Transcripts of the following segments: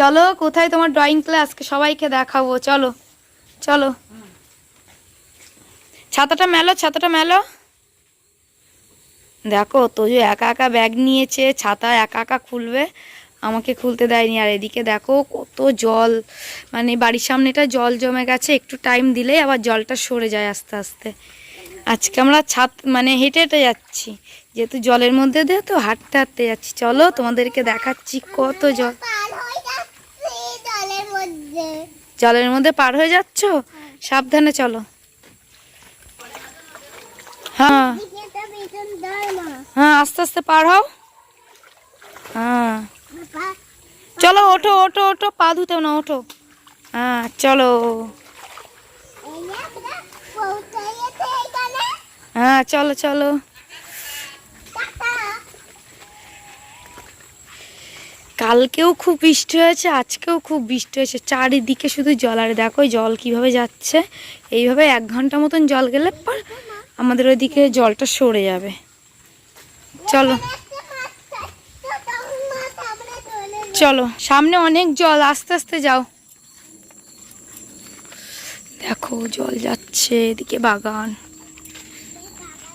চলো, কোথায় তোমার ড্রয়িং ক্লাসকে সবাইকে দেখাবো, চলো চলো। ছাতাটা মেলো ছাতাটা মেলো। দেখো, তোজো একা একা ব্যাগ নিয়েছে, ছাতা একা একা খুলবে। আমাকে খুলতে দেয়নি, আর এদিকে দেখো, কত জল। মানে বাড়ির সামনেটা জল জমে গেছে, একটু টাইম দিলেই আবার জলটা সরে যায় আস্তে আস্তে। আজকে আমরা ছাত মানে হেঁটে হেঁটে যাচ্ছি। যেহেতু জলের মধ্যে দিয়ে তো হাঁটতে হাঁটতে যাচ্ছি। চলো, তোমাদেরকে দেখাচ্ছি কত জল। জলের মধ্যে পার হয়ে যাচ্ছ? সাবধানে চলো। হ্যাঁ। হ্যাঁ আস্তে আস্তে পার হও। হ্যাঁ। চলো ওঠো ওঠো ওঠো পা ধুতে না ওঠো। হ্যাঁ চলো। হ্যাঁ চলো চলো। কালকেও খুব বৃষ্টি হয়েছে, আজকেও খুব বৃষ্টি হয়েছে। চারিদিকে শুধু জল, আর দেখো জল কীভাবে যাচ্ছে। এইভাবে এক ঘণ্টা মতন জল গেলে পর আমাদের ওইদিকে জলটা সরে যাবে। চলো। চলো, সামনে অনেক জল, আস্তে আস্তে যাও। দেখো, জল যাচ্ছে এদিকে বাগান।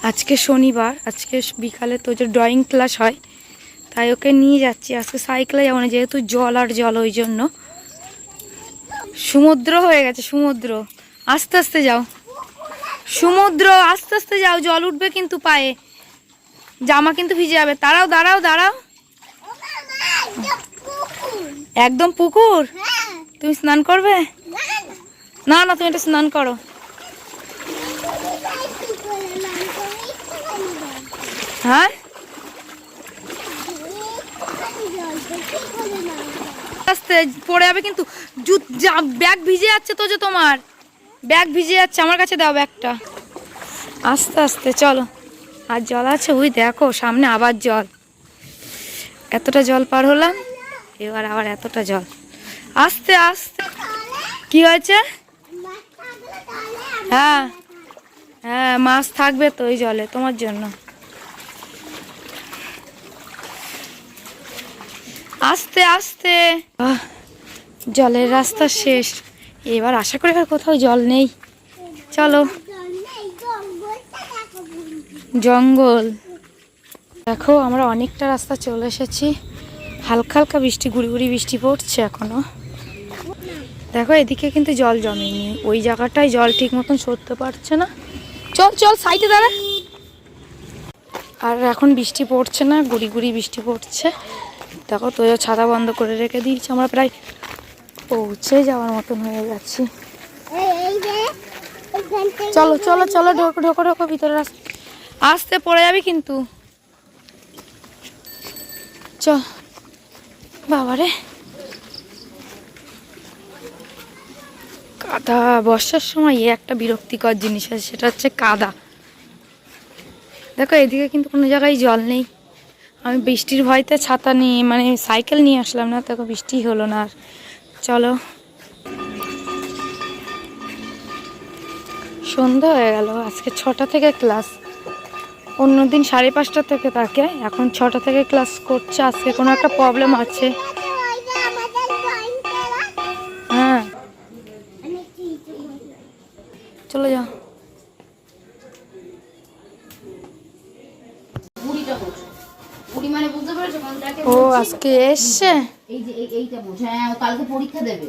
আজকে শনিবার, আজকে বিকালে তো যে ড্রয়িং ক্লাস হয়। তাই ওকে নিয়ে যাচ্ছি। আজকে সাইকেলে যাব না যেহেতু জল আর জল ওই জন্য। সমুদ্র হয়ে গেছে সমুদ্র। আস্তে আস্তে যাও। সমুদ্র আস্তে আস্তে যাও জল উঠবে কিন্তু পায়ে। জামা কিন্তু ভিজে যাবে। তারাও দাঁড়াও দাঁড়াও। একদম পুকুর? তুমি স্নান করবে? না, না, তুমি এটা স্নান করো। হ্যাঁ একটুখানি জল তো কি করে নাম করে? আস্তে, পড়ে যাবে কিন্তু। জুত ব্যাগ ভিজে যাচ্ছে তো যে তোমার। ব্যাগ ভিজে যাচ্ছে, আমার কাছে দাও ব্যাগটা। আস্তে আস্তে, চলো। আর জল আছে, ওই দেখো, সামনে আবার জল। এতটা জল পার হলাম, এবার আবার এতটা জল। আস্তে আস্তে। কি হয়েছে? হ্যাঁ হ্যাঁ মাছ থাকবে তো ওই জলে, তোমার জন্য। আস্তে আস্তে। জলের রাস্তা শেষ। এবার আশা করি আর কোথাও জল নেই। চলো। জঙ্গল। দেখো, আমরা অনেকটা রাস্তা চলে এসেছি। হালকা হালকা বৃষ্টি, গুড়ি গুড়ি বৃষ্টি পড়ছে এখনও। দেখো, এদিকে কিন্তু জল জমেনি। ওই জায়গাটায় জল ঠিক মতন সরতে পারছে না। চল চল, সাইডে দাঁড়া। আর এখন বৃষ্টি পড়ছে না, গুড়ি গুড়ি বৃষ্টি পড়ছে। দেখো তো ছাতা বন্ধ করে রেখে দিয়েছি, আমরা প্রায় পৌঁছে যাওয়ার মতন হয়ে যাচ্ছি। চলো চলো চলো, ঢোকো ঢোকো ঢোকো, ভিতরে আসতে পড়ে যাবি কিন্তু। চ, বাবারে। কাদা, বর্ষার সময় এ একটা বিরক্তিকর জিনিস আছে, সেটা হচ্ছে কাদা। দেখো, এদিকে কিন্তু কোনো জায়গায় জল নেই। আমি বৃষ্টির ভয়তে ছাতা নিয়ে মানে সাইকেল নিয়ে আসলাম না দেখো বৃষ্টি হলো না আর। চলো। সন্ধ্যা হয়ে গেল, আজকে ছটা থেকে ক্লাস। অন্যদিন সাড়ে পাঁচটা থেকে তাকে এখন ছটা থেকে ক্লাস করছে, আজকে কোনো একটা প্রবলেম আছে। হ্যাঁ? চলে যাও। বুঝতে পেরেছ? ও আজকে এসছে? এই যে এইটা বোঝো। হ্যাঁ কালকে পরীক্ষা দেবে।